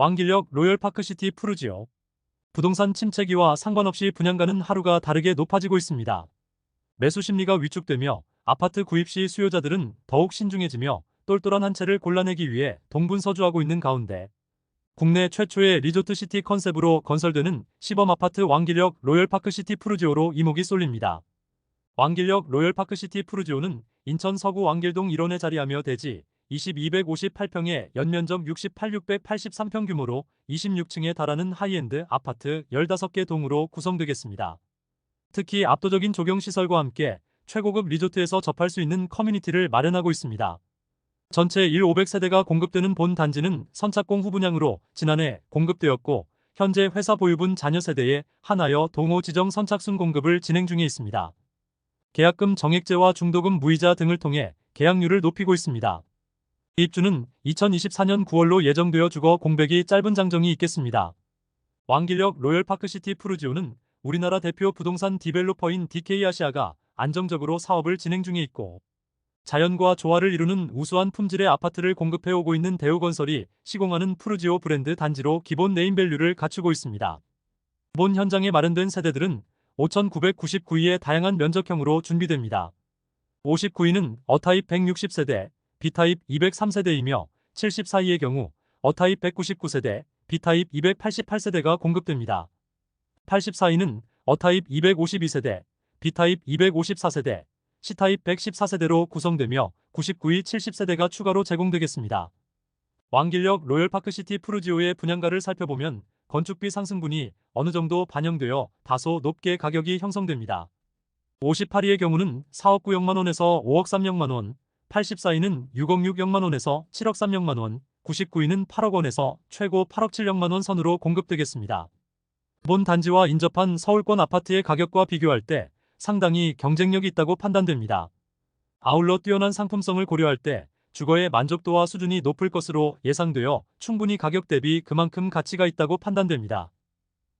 왕길역 로열파크시티 푸르지오. 부동산 침체기와 상관없이 분양가는 하루가 다르게 높아지고 있습니다. 매수 심리가 위축되며 아파트 구입 시 수요자들은 더욱 신중해지며 똘똘한 한 채를 골라내기 위해 동분서주하고 있는 가운데 국내 최초의 리조트 시티 컨셉으로 건설되는 시범 아파트 왕길역 로열파크 시티 푸르지오로 이목이 쏠립니다. 왕길역 로열파크 시티 푸르지오는 인천 서구 왕길동 1원에 자리하며 대지 2258평에 연면적 68, 683평 규모로 26층에 달하는 하이엔드 아파트 15개 동으로 구성되겠습니다. 특히 압도적인 조경시설과 함께 최고급 리조트에서 접할 수 있는 커뮤니티를 마련하고 있습니다. 전체 1 500세대가 공급되는 본 단지는 선착공 후분양으로 지난해 공급되었고 현재 회사 보유분 자녀 세대에 한하여 동호 지정 선착순 공급을 진행 중에 있습니다. 계약금 정액제와 중도금 무이자 등을 통해 계약률을 높이고 있습니다. 입주는 2024년 9월로 예정되어 주거 공백이 짧은 장정이 있겠습니다. 왕길역 로열파크시티 푸르지오는 우리나라 대표 부동산 디벨로퍼인 DK아시아가 안정적으로 사업을 진행 중에 있고 자연과 조화를 이루는 우수한 품질의 아파트를 공급해 오고 있는 대우건설이 시공하는 푸르지오 브랜드 단지로 기본 네임밸류를 갖추고 있습니다. 본 현장에 마련된 세대들은 5,999위의 다양한 면적형으로 준비됩니다. 59위는 어타입 160세대, B타입 203세대이며 74위의 경우 어타입 199세대, B타입 288세대가 공급됩니다. 84위는 어타입 252세대, B타입 254세대, C타입 114세대로 구성되며 99위 70세대가 추가로 제공되겠습니다. 왕길역 로열파크시티 푸르지오의 분양가를 살펴보면 건축비 상승분이 어느 정도 반영되어 다소 높게 가격이 형성됩니다. 58위의 경우는 4억 9억만 원에서 5억 3억만 원, 84위는 6억 6억만 원에서 7억 3억만 원, 99위는 8억 원에서 최고 8억 7억만 원 선으로 공급되겠습니다. 본 단지와 인접한 서울권 아파트의 가격과 비교할 때 상당히 경쟁력이 있다고 판단됩니다. 아울러 뛰어난 상품성을 고려할 때 주거의 만족도와 수준이 높을 것으로 예상되어 충분히 가격 대비 그만큼 가치가 있다고 판단됩니다.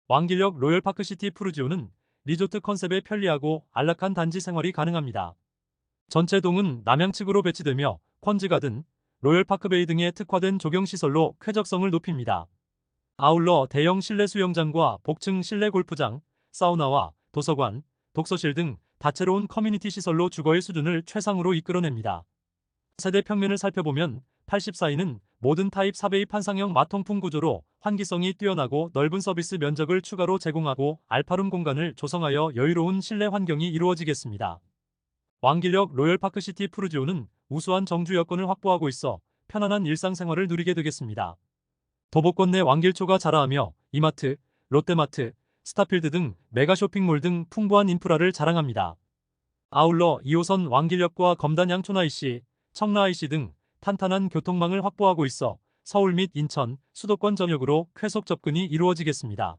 왕길역 로열파크시티 푸르지오는 리조트 컨셉에 편리하고 안락한 단지 생활이 가능합니다. 전체 동은 남양측으로 배치되며 펀즈가든, 로열파크베이 등의 특화된 조경시설로 쾌적성을 높입니다. 아울러 대형 실내 수영장과 복층 실내 골프장, 사우나와 도서관, 독서실 등 다채로운 커뮤니티 시설로 주거의 수준을 최상으로 이끌어냅니다. 세대 평면을 살펴보면 84위는 모든 타입 4베이 판상형 마통풍 구조로 환기성이 뛰어나고 넓은 서비스 면적을 추가로 제공하고 알파룸 공간을 조성하여 여유로운 실내 환경이 이루어지겠습니다. 왕길역 로열파크시티 푸르지오는 우수한 정주 여건을 확보하고 있어 편안한 일상생활을 누리게 되겠습니다. 도보권 내 왕길초가 자라하며 이마트, 롯데마트, 스타필드 등 메가 쇼핑몰 등 풍부한 인프라를 자랑합니다. 아울러 2호선 왕길역과 검단 양촌 IC, 청라 IC 등 탄탄한 교통망을 확보하고 있어 서울 및 인천, 수도권 전역으로 쾌속 접근이 이루어지겠습니다.